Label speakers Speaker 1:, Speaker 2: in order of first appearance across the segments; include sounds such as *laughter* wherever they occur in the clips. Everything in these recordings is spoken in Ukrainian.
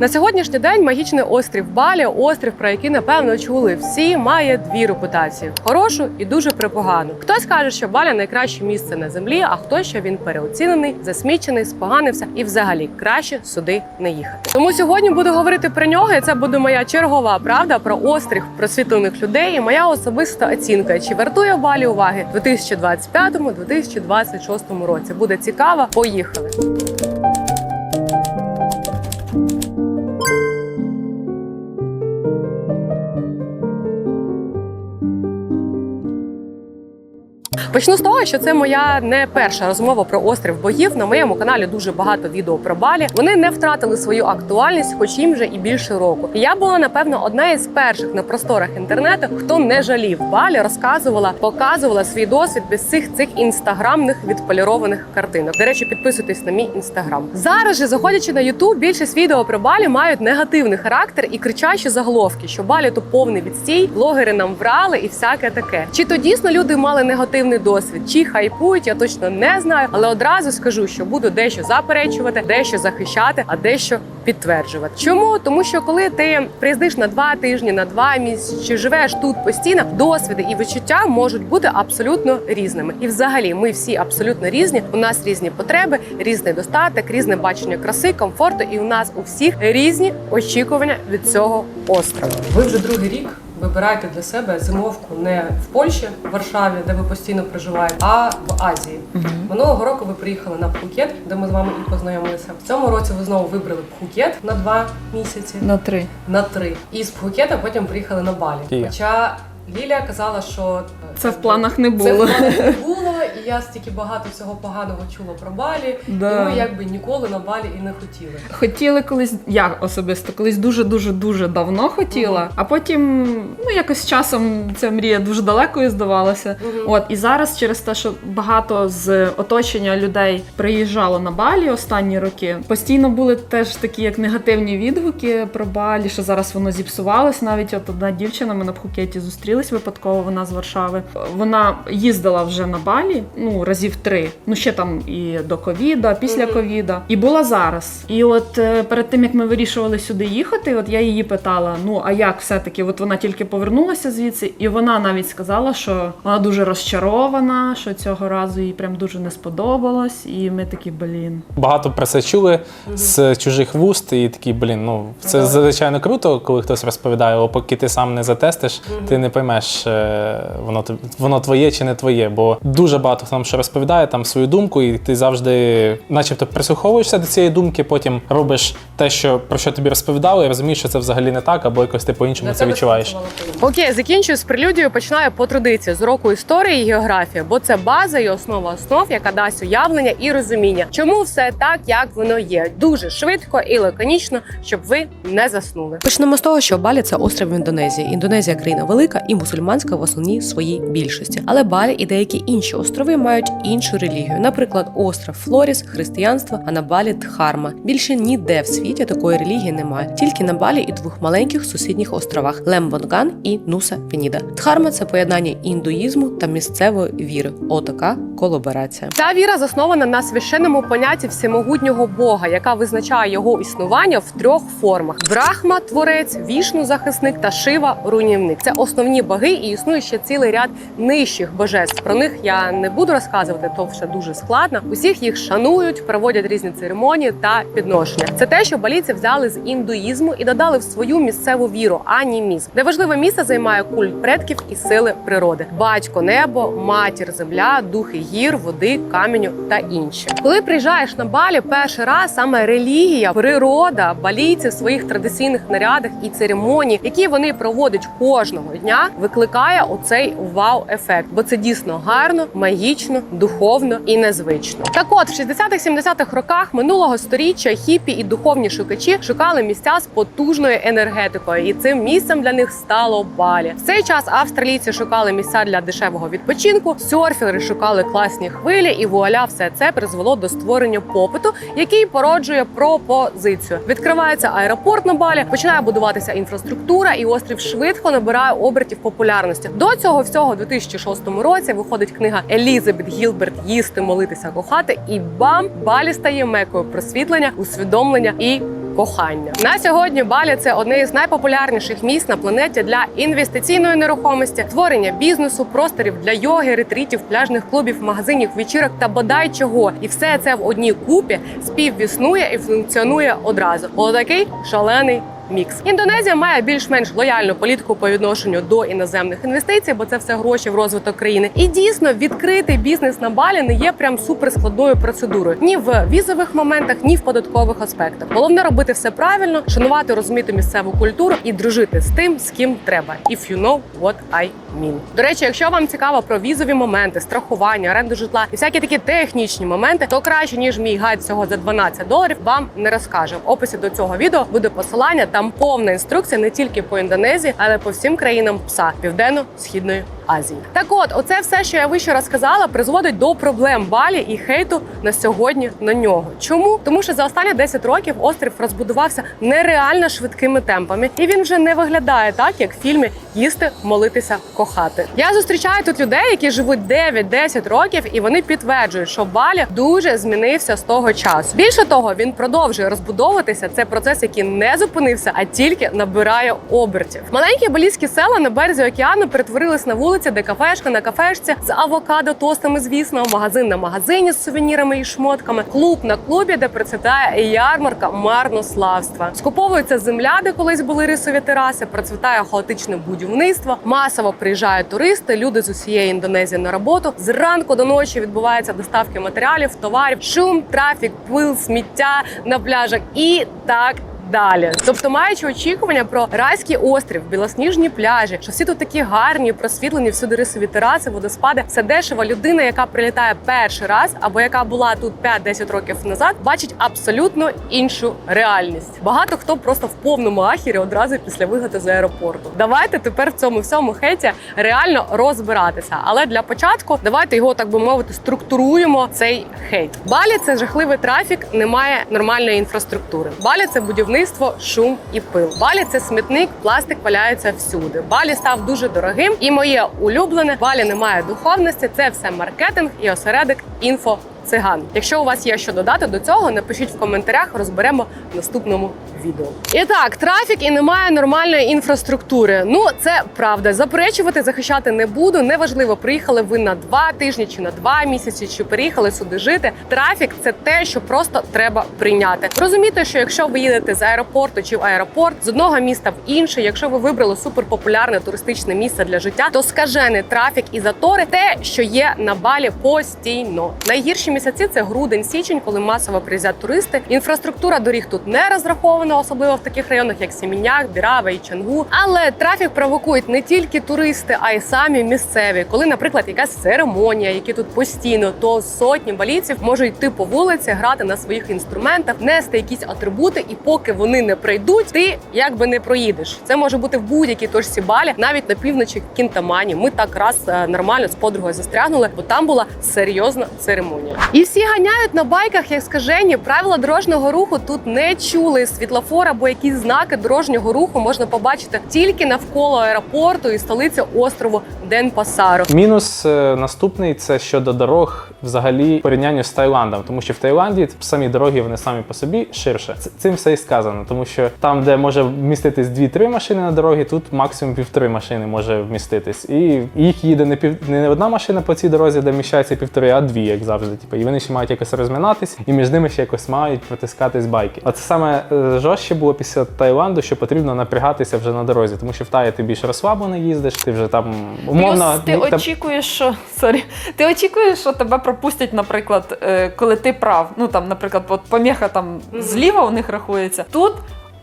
Speaker 1: На сьогоднішній день магічний острів Балі, острів, про який напевно чули всі, має дві репутації: хорошу і дуже припогану. Хтось каже, що Балі найкраще місце на землі, а хтось, що він переоцінений, засмічений, споганився і взагалі краще сюди не їхати. Тому сьогодні буду говорити про нього, і це буде моя чергова правда про острів просвітлених людей. І моя особиста оцінка, чи вартує Балі уваги в 2025-2026 році. Буде цікаво. Поїхали. Почну з того, що це моя не перша розмова про острів богів. На моєму каналі дуже багато відео про Балі. Вони не втратили свою актуальність, хоч їм вже і більше року. Я була напевно одна із перших на просторах інтернету, хто не жалів Балі, розказувала, показувала свій досвід без цих цих інстаграмних відполірованих картинок. До речі, підписуйтесь на мій інстаграм. Зараз же, заходячи на Ютуб, більшість відео про Балі мають негативний характер і кричащі заголовки, що Балі то повний відстій, блогери нам врали і всяке таке. Чи то дійсно люди мали негативний досвід, чи хайпують, я точно не знаю. Але одразу скажу, що буду дещо заперечувати, дещо захищати, а дещо підтверджувати. Чому? Тому що коли ти приїздиш на два тижні, на два місяці, живеш тут постійно, досвіди і відчуття можуть бути абсолютно різними. І взагалі ми всі абсолютно різні. У нас різні потреби, різний достаток, різне бачення краси, комфорту, і у нас у всіх різні очікування від цього острова. Ви вже другий рік. Вибирайте для себе зимовку не в Польщі, в Варшаві, де ви постійно проживаєте, а в Азії. Минулого року ви приїхали на Пхукет, де ми з вами і познайомилися. В цьому році ви знову вибрали Пхукет на два місяці,
Speaker 2: На три.
Speaker 1: на три. І з Пхукета потім приїхали на Балі. Хоча Лілія казала, що е,
Speaker 2: Це в планах не
Speaker 1: це в
Speaker 2: було.
Speaker 1: планах не *laughs* було, і я стільки багато всього поганого чула про Балі,
Speaker 2: Да.
Speaker 1: і ми якби ніколи на Балі і не хотіли.
Speaker 2: Хотіли колись, я особисто колись дуже дуже дуже давно хотіла,
Speaker 1: Мгм.
Speaker 2: а потім ну якось часом ця мрія дуже далекою здавалася.
Speaker 1: Мгм.
Speaker 2: От і зараз через те, що багато з оточення людей приїжджало на Балі останні роки, постійно були теж такі як негативні відгуки про Балі, що зараз воно зіпсувалось. Навіть от одна дівчина, ми на Пхукеті зустрілись випадково. Вона з Варшави. Вона їздила вже на Балі, ну разів три. Ну ще там і до ковіда, після ковіда, і була зараз. І от е, перед тим як ми вирішували сюди їхати, от я її питала: ну а як все-таки? От вона тільки повернулася звідси, і вона навіть сказала, що вона дуже розчарована, що цього разу їй прям дуже не сподобалось. І ми такі, блін.
Speaker 3: Багато про це чули з чужих вуст, і такі, блін, ну це звичайно круто, коли хтось розповідає, але поки ти сам не затестиш, ти не поймеш, е, воно воно твоє чи не твоє. Бо дуже багато хто нам що розповідає там свою думку, і ти завжди, начебто, прислуховуєшся до цієї думки, потім робиш те, що про що тобі розповідали, і розумієш, що це взагалі не так, або якось ти по-іншому це відчуваєш.
Speaker 1: Окей, закінчую з прелюдією. Починаю по традиції з уроку історії і географії, бо це база і основа основ, яка дасть уявлення і розуміння, чому все так, як воно є. Дуже швидко і лаконічно, щоб ви не заснули. Почнемо з того, що Балі це острів в Індонезії. Індонезія країна велика і мусульманська в основній своїй більшості. Але Балі і деякі інші острови мають іншу релігію. Наприклад, остров Флоріс, християнство, а на Балі Дхарма. Більше ніде в світі такої релігії немає. Тільки на Балі і двох маленьких сусідніх островах Лембонган і Нуса Пеніда. Дхарма це поєднання індуїзму та місцевої віри. Отака колаборація. Ця віра заснована на священному понятті всемогутнього Бога, яка визначає його існування в трьох формах: Брахма, творець, вішну захисник та Шива руйнівник. Це основні боги, і існує ще цілий ряд нижчих божеств. Про них я не буду розказувати, то все дуже складно. Усіх їх шанують, проводять різні церемонії та підношення. Це те, що балійці взяли з індуїзму і додали в свою місцеву віру, анімізм, де важливе місце займає культ предків і сили природи: батько, небо, матір, земля, духи гір, води, каменю та інші. Коли приїжджаєш на Балі, перший раз саме релігія, природа балійців в своїх традиційних нарядах і церемоній, які вони проводять кожного дня, викликає оцей вау-ефект, бо це дійсно гарно, магічно, духовно і незвично. Так, от в 60-70-х роках минулого сторіччя хіпі і духовні шукачі шукали місця з потужною енергетикою, і цим місцем для них стало Балі. В цей час австралійці шукали місця для дешевого відпочинку, серфери шукали класні хвилі, і вуаля, все це призвело до створення попиту, який породжує пропозицію. Відкривається аеропорт на Балі, починає будуватися інфраструктура, і острів швидко набирає обертів популярності. До цього всього, у 2006 році, виходить книга Елізабет Гілберт Їсти, молитися, кохати, і бам! Балі стає мекою просвітлення, усвідомлення і кохання. На сьогодні Балі це одне із найпопулярніших місць на планеті для інвестиційної нерухомості, створення бізнесу, просторів для йоги, ретритів, пляжних клубів, магазинів, вечірок та бодай чого. І все це в одній купі співіснує і функціонує одразу. Отакий шалений. Мікс індонезія має більш-менш лояльну політику по відношенню до іноземних інвестицій, бо це все гроші в розвиток країни. І дійсно відкритий бізнес на балі не є прям суперскладною процедурою ні в візових моментах, ні в податкових аспектах. Головне робити все правильно, шанувати, розуміти місцеву культуру і дружити з тим, з ким треба. If you know what I mean. До речі, якщо вам цікаво про візові моменти, страхування, оренду житла і всякі такі технічні моменти, то краще ніж мій гайд всього за 12 доларів вам не розкаже. В описі до цього відео буде посилання. Там повна інструкція не тільки по Індонезії, але по всім країнам ПСА південно-східної Азії. Так, от, оце все, що я вище розказала, призводить до проблем Балі і хейту на сьогодні на нього. Чому? Тому що за останні 10 років острів розбудувався нереально швидкими темпами, і він вже не виглядає так, як в фільмі їсти, молитися, кохати. Я зустрічаю тут людей, які живуть 9-10 років, і вони підтверджують, що Балі дуже змінився з того часу. Більше того, він продовжує розбудовуватися. Це процес, який не зупинився, а тільки набирає обертів. Маленькі балійські села на березі океану перетворились на вулиці, де кафешка на кафешці з авокадо, тостами, звісно, магазин на магазині з сувенірами і шмотками, клуб на клубі, де процвітає ярмарка марнославства. Скуповується земля, де колись були рисові тераси, процвітає хаотичне будівництво. Масово приїжджають туристи, люди з усієї Індонезії на роботу. Зранку до ночі відбуваються доставки матеріалів, товарів, шум, трафік, пил, сміття на пляжах і так. Далі, тобто, маючи очікування про райський острів, білосніжні пляжі, що всі тут такі гарні, просвітлені, всюди рисові тераси, водоспади. Це дешева людина, яка прилітає перший раз, або яка була тут 5-10 років назад, бачить абсолютно іншу реальність. Багато хто просто в повному ахірі одразу після вигоду з аеропорту. Давайте тепер в цьому всьому хейті реально розбиратися. Але для початку давайте його так би мовити структуруємо. Цей хейт. Балі це жахливий трафік, немає нормальної інфраструктури. Балі це будівництво, шум і пил. Балі це смітник, пластик валяється всюди. Балі став дуже дорогим, і моє улюблене балі немає духовності. Це все маркетинг і осередок інфо. Циган. Якщо у вас є що додати до цього, напишіть в коментарях, розберемо в наступному відео. І так, трафік і немає нормальної інфраструктури. Ну це правда. Заперечувати, захищати не буду. Неважливо, приїхали ви на два тижні чи на два місяці, чи переїхали сюди жити. Трафік це те, що просто треба прийняти. Розумієте, що якщо ви їдете з аеропорту чи в аеропорт з одного міста в інше, якщо ви вибрали суперпопулярне туристичне місце для життя, то скажений трафік і затори те, що є на балі постійно. Найгірші місяці це грудень, січень, коли масово приїздять туристи. Інфраструктура доріг тут не розрахована, особливо в таких районах, як Сіміняк, Біраве і Чангу. Але трафік провокують не тільки туристи, а й самі місцеві. Коли, наприклад, якась церемонія, які тут постійно, то сотні балійців можуть йти по вулиці, грати на своїх інструментах, нести якісь атрибути, і поки вони не прийдуть, ти якби не проїдеш. Це може бути в будь-якій точці балі, навіть на півночі Кінтамані. Ми так раз е, нормально з подругою застрягнули, бо там була серйозна церемонія. І всі ганяють на байках, як скажені. Правила дорожнього руху тут не чули. Світлофор або якісь знаки дорожнього руху можна побачити тільки навколо аеропорту і столиці острову Денпасаро.
Speaker 3: Мінус е, наступний це щодо дорог взагалі в порівнянні з Таїландом, тому що в Таїланді самі дороги вони самі по собі ширше. Цим все і сказано, тому що там, де може вміститись 2-3 машини на дорогі, тут максимум півтори машини може вміститись. І їх їде не пів не одна машина по цій дорозі, де вміщається півтори, а дві, як завжди. Типу, і вони ще мають якось розминатись, і між ними ще якось мають протискатись байки. Оце саме е, жорстче було після Таїланду, що потрібно напрягатися вже на дорозі, тому що в Таї ти більш розслаблено їздиш, ти вже там умовно
Speaker 2: Плюс ти
Speaker 3: ну, там-
Speaker 2: очікуєш, що сорі, ти очікуєш, що тебе пропустять, наприклад, е, коли ти прав. Ну там, наприклад, от поміха там зліва у них рахується. Тут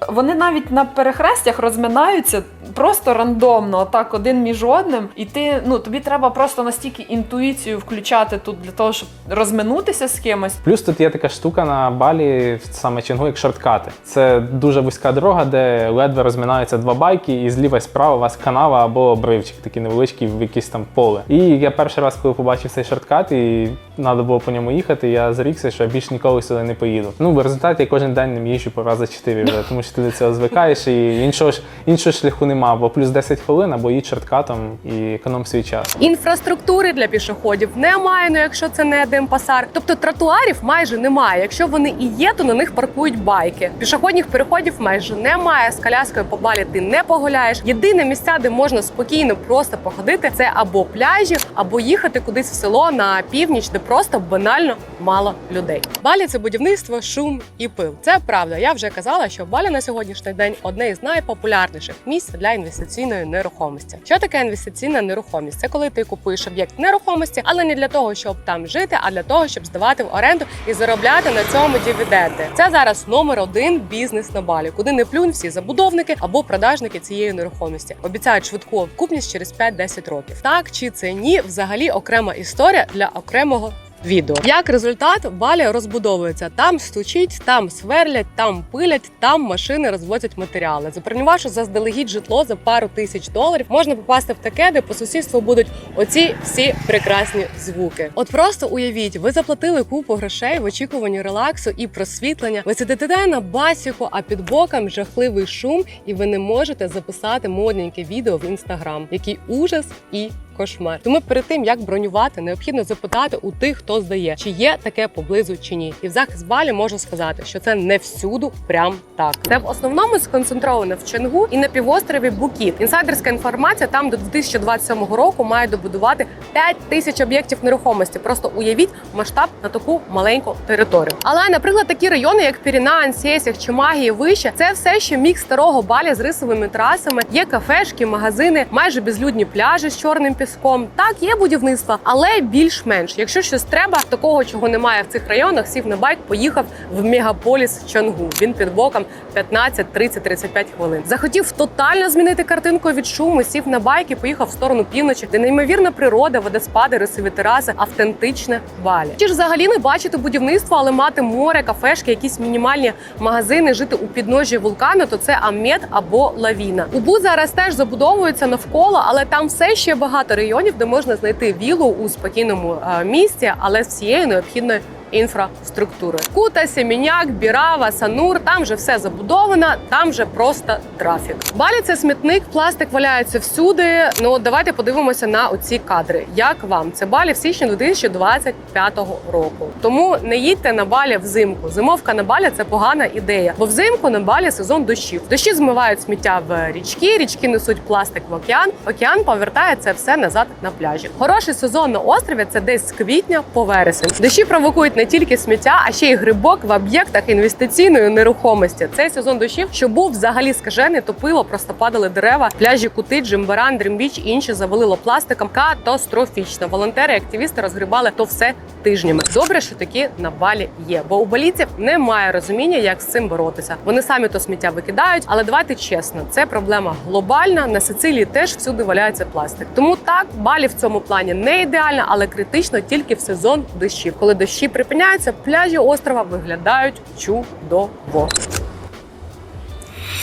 Speaker 2: вони навіть на перехрестях розминаються просто рандомно, отак один між одним. І ти ну тобі треба просто настільки інтуїцію включати тут для того, щоб розминутися з кимось.
Speaker 3: Плюс тут є така штука на балі, саме Чінгу, як шорткати. Це дуже вузька дорога, де ледве розминаються два байки, і зліва і справа у вас канава або обривчик, такий невеличкий в якесь там поле. І я перший раз, коли побачив цей шорткат, і треба було по ньому їхати, я зарікся, що я більш ніколи сюди не поїду. Ну, в результаті я кожен день ним їжджу по рази чотири вже, тому що ти до цього звикаєш, і іншого ж іншого шляху нема або плюс 10 хвилин, або їдь шорткатом і економ свій час.
Speaker 1: Інфраструктури для пішоходів немає, ну якщо це не демпасар. Тобто тротуарів майже немає. Якщо вони і є, то на них паркують байки. Пішохідних переходів майже немає. З коляскою по балі ти не погуляєш. Єдине місця, де можна спокійно просто походити, це або пляжі, або їхати кудись в село на північ, де просто банально мало людей. Балі це будівництво, шум і пил. Це правда. Я вже казала, що Балі на сьогоднішній день одне із найпопулярніших місць для інвестиційної нерухомості. Що таке інвестиційна нерухомість? Це коли ти купуєш об'єкт нерухомості, але не для того, щоб там жити, а для того, щоб здавати в оренду і заробляти на цьому дивіденди. Це зараз номер один бізнес на балі, куди не плюнь всі забудовники або продажники цієї нерухомості. Обіцяють швидку окупність через 5-10 років. Так чи це ні, взагалі окрема історія для окремого. Відео як результат балі розбудовується. Там стучить, там сверлять, там пилять, там машини розвозять матеріали. Забронювавши заздалегідь житло за пару тисяч доларів, можна попасти в таке, де по сусідству будуть оці всі прекрасні звуки. От просто уявіть, ви заплатили купу грошей в очікуванні релаксу і просвітлення. Ви сидите на басіку, а під боком жахливий шум, і ви не можете записати модненьке відео в інстаграм. Який ужас і кошмар. Тому перед тим як бронювати, необхідно запитати у тих, хто здає, чи є таке поблизу чи ні. І в захист балі можу сказати, що це не всюду прям так. Це в основному сконцентровано в Ченгу і на півострові Букіт. Інсайдерська інформація там до 2027 року має добудувати 5 тисяч об'єктів нерухомості. Просто уявіть масштаб на таку маленьку територію. Але, наприклад, такі райони, як Піріна, Ансєсіх чи Магії вище, це все ще мікс старого балі з рисовими трасами. Є кафешки, магазини, майже безлюдні пляжі з чорним піском. Так, є будівництво, але більш-менш. Якщо щось треба, такого чого немає в цих районах, сів на байк, поїхав в мегаполіс Чонгу. Він під боком 15, 30, 35 хвилин. Захотів тотально змінити картинку від шуму, сів на байк і поїхав в сторону півночі, де неймовірна природа, водоспади, рисові тераси, автентичне балі. Чи ж взагалі не бачити будівництво, але мати море, кафешки, якісь мінімальні магазини, жити у підножі вулкану, то це Амет або Лавіна. Убу зараз теж забудовується навколо, але там все ще багато районів, де можна знайти вілу у спокійному місці, але з всією необхідною. Інфраструктури Кута, Семіняк, Бірава, Санур. Там же все забудовано, там же просто трафік. Балі це смітник, пластик валяється всюди. Ну от давайте подивимося на оці кадри. Як вам це балі в січні 2025 року? Тому не їдьте на балі взимку. Зимовка на балі це погана ідея, бо взимку на балі сезон дощів. Дощі змивають сміття в річки, річки несуть пластик в океан. Океан повертає це все назад на пляжі. Хороший сезон на острові це десь з квітня по вересень. Дощі провокують не тільки сміття, а ще й грибок в об'єктах інвестиційної нерухомості. Цей сезон дощів, що був взагалі скажений, топило, просто падали дерева, пляжі кути, Джимбаран, Дрімбіч інші завалило пластиком. Катастрофічно. Волонтери, активісти розгрібали то все тижнями. Добре, що такі на балі є, бо у балійців немає розуміння, як з цим боротися. Вони самі то сміття викидають, але давайте чесно, це проблема глобальна. На Сицилії теж всюди валяється пластик. Тому так балі в цьому плані не ідеально, але критично тільки в сезон дощів. Коли дощі припиняються, пляжі острова виглядають чудово.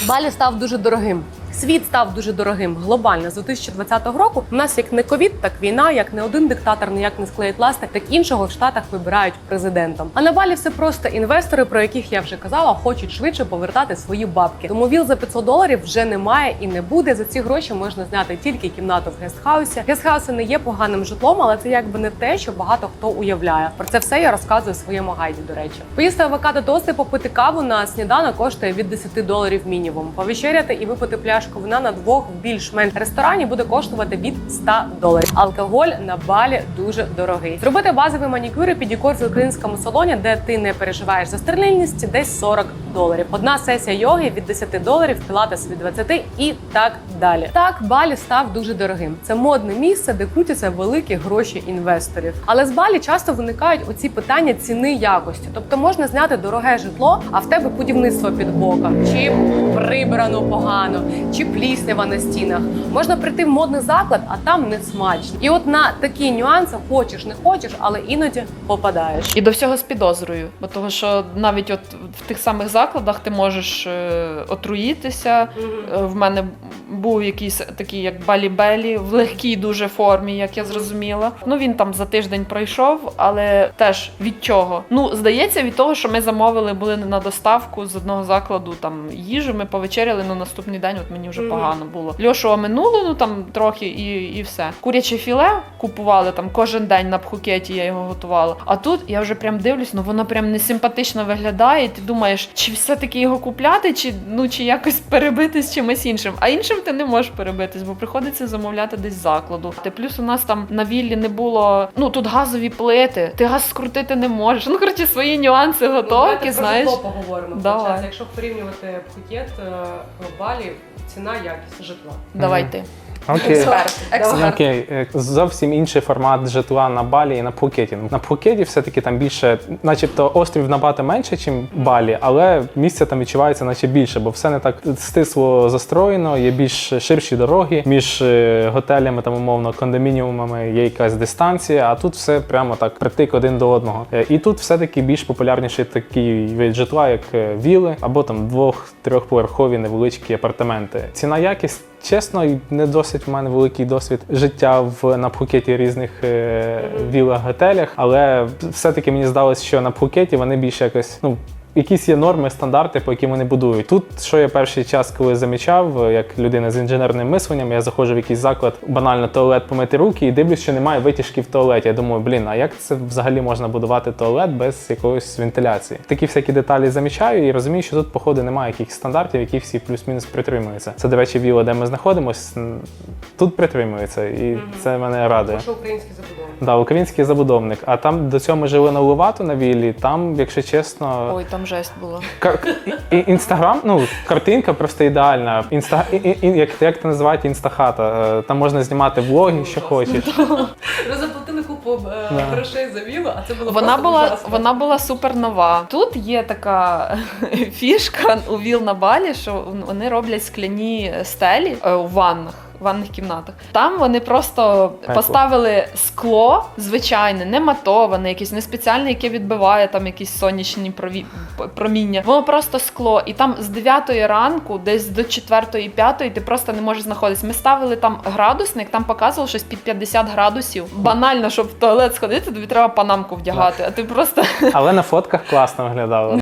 Speaker 1: Балі став дуже дорогим. Світ став дуже дорогим глобально з 2020 року. У нас як не ковід, так війна, як не один диктатор ніяк не склеїть ласти, так іншого в штатах вибирають президентом. А на балі все просто інвестори, про яких я вже казала, хочуть швидше повертати свої бабки. Тому віл за 500 доларів вже немає і не буде. За ці гроші можна зняти тільки кімнату в гестхаусі. Гестхауси не є поганим житлом, але це якби не те, що багато хто уявляє. Про це все я розказую своєму гайді. До речі, поїсти авокадо тости, попити каву на сніданок коштує від 10 доларів мінімум. Повечеряти і випити пляшку вина на двох більш-менш ресторані буде коштувати від 100 доларів. Алкоголь на балі дуже дорогий. Зробити базовий манікюр і педикюр в українському салоні, де ти не переживаєш за стерильність, десь 40 доларів. Одна сесія йоги від 10 доларів, пілатес від 20 і так далі. Так, Балі став дуже дорогим. Це модне місце, де крутяться великі гроші інвесторів. Але з Балі часто виникають оці питання ціни якості. Тобто можна зняти дороге житло, а в тебе будівництво під боком, чи прибрано погано, чи пліснява на стінах. Можна прийти в модний заклад, а там не смачно. І от на такі нюанси хочеш, не хочеш, але іноді попадаєш.
Speaker 2: І до всього з підозрою, бо того, що навіть от в тих самих закладах ти можеш е, отруїтися. Е, В мене був якийсь такий, як Балі-Белі, в легкій дуже формі, як я зрозуміла. Ну він там за тиждень пройшов, але теж від чого? Ну, здається, від того, що ми замовили були на доставку з одного закладу там їжу. Ми повечеряли на наступний день. От мені вже
Speaker 1: Мгм.
Speaker 2: погано було. Льошу оминуло, ну там трохи і, і все. Куряче філе купували там кожен день на пхукеті. Я його готувала. А тут я вже прям дивлюсь, ну воно прям не симпатично виглядає. Ти думаєш, чи все-таки його купляти, чи ну чи якось *laughs* перебити з чимось іншим. А іншим ти не можеш перебитись, бо приходиться замовляти десь з закладу. Ти плюс у нас там на віллі не було. Ну тут газові плити, ти газ скрутити не можеш. *laughs* Ну коротше, свої нюанси
Speaker 1: Ну,
Speaker 2: готовки, знаєш.
Speaker 1: поговоримо.
Speaker 2: Давай.
Speaker 1: Якщо порівнювати Пхукет, е, Балі, ціна, якість житла.
Speaker 2: Давай ти.
Speaker 3: Окей.
Speaker 2: Експерт. Експерт.
Speaker 3: Окей, е, зовсім інший формат житла на Балі і на Пхукеті. На Пхукеті все-таки там більше, начебто, острів набагато менше, ніж Балі, але місця там відчувається, наче більше, бо все не так стисло застроєно, є більш ширші дороги між е, готелями, там умовно, кондомініумами є якась дистанція, а тут все прямо так притик один до одного. Е, І тут все-таки більш популярніший такий вид житла, як е, віли, або там двох-трьохповерхові невеличкі апартаменти. Ціна якість. Чесно, не досить в мене великий досвід життя в на Пхукеті різних е, вілах, готелях, але все-таки мені здалося, що на Пхукеті вони більше якось ну. Якісь є норми, стандарти, по яким вони будують. Тут, що я перший час, коли замічав, як людина з інженерним мисленням, я заходжу в якийсь заклад, банально туалет помити руки і дивлюсь, що немає витяжки в туалеті. Я думаю, блін, а як це взагалі можна будувати туалет без якоїсь вентиляції? Такі всякі деталі замічаю і розумію, що тут, походу, немає якихось стандартів, які всі плюс-мінус притримуються. Це, до речі, віла, де ми знаходимось, тут притримуються, і це мене радує.
Speaker 1: Що українські забудови?
Speaker 3: Да, український забудовник. А там до цього ми жили на Лувату на віллі. Там, якщо чесно,
Speaker 2: Ой, там жесть.
Speaker 3: Кар- і- і- Інстаграм, ну картинка просто ідеальна. Інста і- і- і- як, як це називають інстахата? Е, Там можна знімати влоги, що хочеш. *laughs*
Speaker 1: Ви заплатили купу е,
Speaker 3: Да.
Speaker 1: грошей за вілу, а це було
Speaker 2: Вона була,
Speaker 1: ужасно.
Speaker 2: вона була супер нова. Тут є така *laughs* фішка у віл на балі, що вони роблять скляні стелі е, у ваннах. Ванних кімнатах. Там вони просто
Speaker 3: Пекло.
Speaker 2: поставили скло, звичайне, не матоване, якесь не спеціальне, яке відбиває там якісь сонячні прові... проміння. Воно просто скло. І там з 9 ранку, десь до 4-5 ти просто не можеш знаходитись. Ми ставили там градусник, там показувало щось під 50 градусів. Банально, щоб в туалет сходити, тобі треба панамку вдягати. А ти просто
Speaker 3: Але на фотках класно виглядало.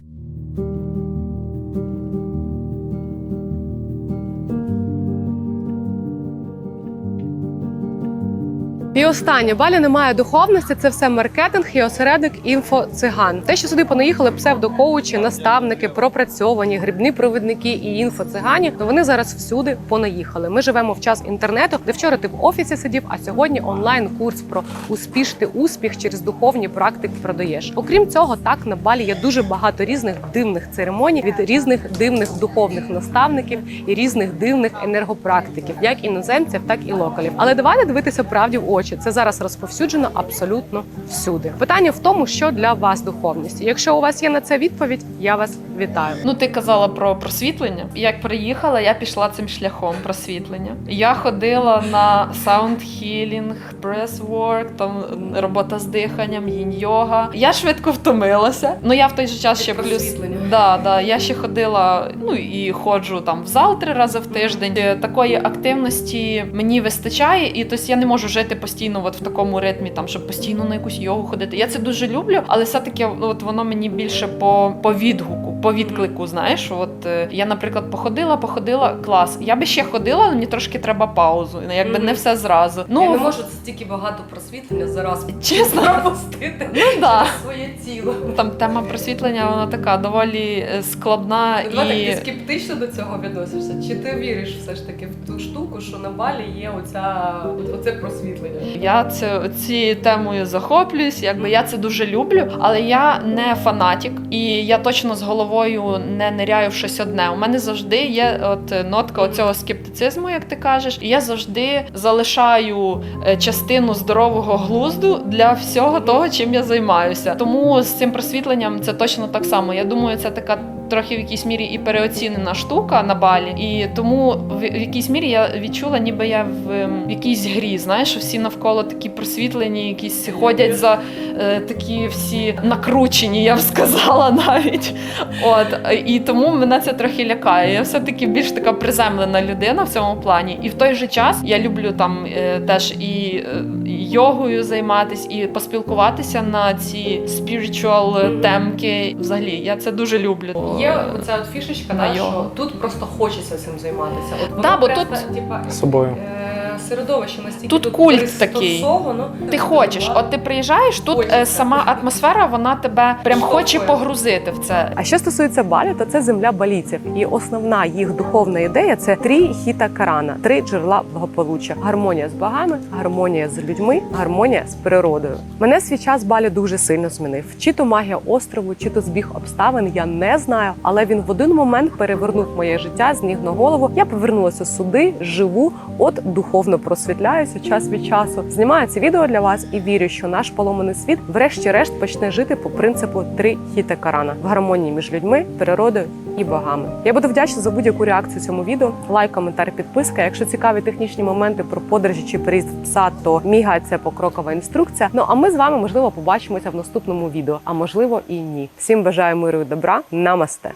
Speaker 1: Останнє балі немає духовності. Це все маркетинг і осередок інфоциган. Те, що сюди понаїхали псевдокоучі, наставники, пропрацьовані грибні провідники і інфоцигані, то вони зараз всюди понаїхали. Ми живемо в час інтернету, де вчора ти в офісі сидів, а сьогодні онлайн курс про успішти успіх через духовні практики продаєш. Окрім цього, так на балі є дуже багато різних дивних церемоній від різних дивних духовних наставників і різних дивних енергопрактиків, як іноземців, так і локалів. Але давайте дивитися правді в очі. Це зараз розповсюджено абсолютно всюди. Питання в тому, що для вас духовність. Якщо у вас є на це відповідь, я вас вітаю.
Speaker 2: Ну, ти казала про просвітлення. Як приїхала, я пішла цим шляхом просвітлення. Я ходила на sound healing, breathwork, там робота з диханням, їнь-йога. Я швидко втомилася. Ну я в той же час ще плюс да, да, я ще ходила, ну і ходжу там в зал три рази в тиждень. Такої активності мені вистачає, і тобто я не можу жити постійно от в такому ритмі, там щоб постійно на якусь йогу ходити. Я це дуже люблю, але все-таки от воно мені більше по, по відгуку, по відклику. Знаєш, от е, я, наприклад, походила, походила клас. Я би ще ходила, але мені трошки треба паузу. Якби не все зразу. Ну
Speaker 1: я не можу стільки багато просвітлення зараз *laughs*
Speaker 2: чесно,
Speaker 1: пропустити
Speaker 2: ну да.
Speaker 1: своє тіло.
Speaker 2: Там тема просвітлення, вона така доволі е, складна
Speaker 1: Ну,
Speaker 2: і.
Speaker 1: так ти скептично до цього відносишся? Чи ти віриш все ж таки в ту штуку, що на балі є оця оце просвітлення?
Speaker 2: Я це цією темою захоплююсь, якби я це дуже люблю, але я не фанатік, і я точно з головою не ниряю в щось одне. У мене завжди є от нотка оцього скептицизму, як ти кажеш. І я завжди залишаю е, частину здорового глузду для всього того, чим я займаюся. Тому з цим просвітленням це точно так само. Я думаю, це така трохи в якійсь мірі і переоцінена штука на балі, і тому в, якійсь мірі я відчула, ніби я в, ем, в якійсь грі. Знаєш, всі навколо такі просвітлені, якісь ходять за е, такі всі накручені, я б сказала *laughs* навіть. От і тому мене це трохи лякає. Я все таки більш така приземлена людина в цьому плані. І в той же час я люблю там е, теж і е, йогою займатися, і поспілкуватися на ці spiritual темки. Взагалі, я це дуже люблю.
Speaker 1: Є оця от фішечка,
Speaker 2: На
Speaker 1: да, що тут просто хочеться цим займатися. От
Speaker 2: Та, бо тут-
Speaker 1: типа,
Speaker 3: Собою.
Speaker 1: е, середовище настільки
Speaker 2: Тут
Speaker 1: тут
Speaker 2: культ такий. Ти хочеш, от ти приїжджаєш, тут
Speaker 1: Хочеться.
Speaker 2: сама атмосфера, вона тебе прям хоче погрузити в це.
Speaker 1: А що стосується Балі, то це земля балійців, і основна їх духовна ідея це трі хіта карана, три джерела благополуччя: гармонія з богами, гармонія з людьми, гармонія з природою. Мене свій час Балі дуже сильно змінив. Чи то магія острову, чи то збіг обставин, я не знаю. Але він в один момент перевернув моє життя з ніг на голову. Я повернулася сюди, живу, от духовно просвітляюся час від часу. Знімаю це відео для вас і вірю, що наш поломаний світ, врешті-решт, почне жити по принципу три хіта карана в гармонії між людьми, природою і богами. Я буду вдячна за будь-яку реакцію цьому відео. Лайк, коментар, підписка. Якщо цікаві технічні моменти про подорожі чи переїзд пса, то міга це покрокова інструкція. Ну а ми з вами можливо побачимося в наступному відео, а можливо і ні. Всім бажаю миру і добра. Намасте.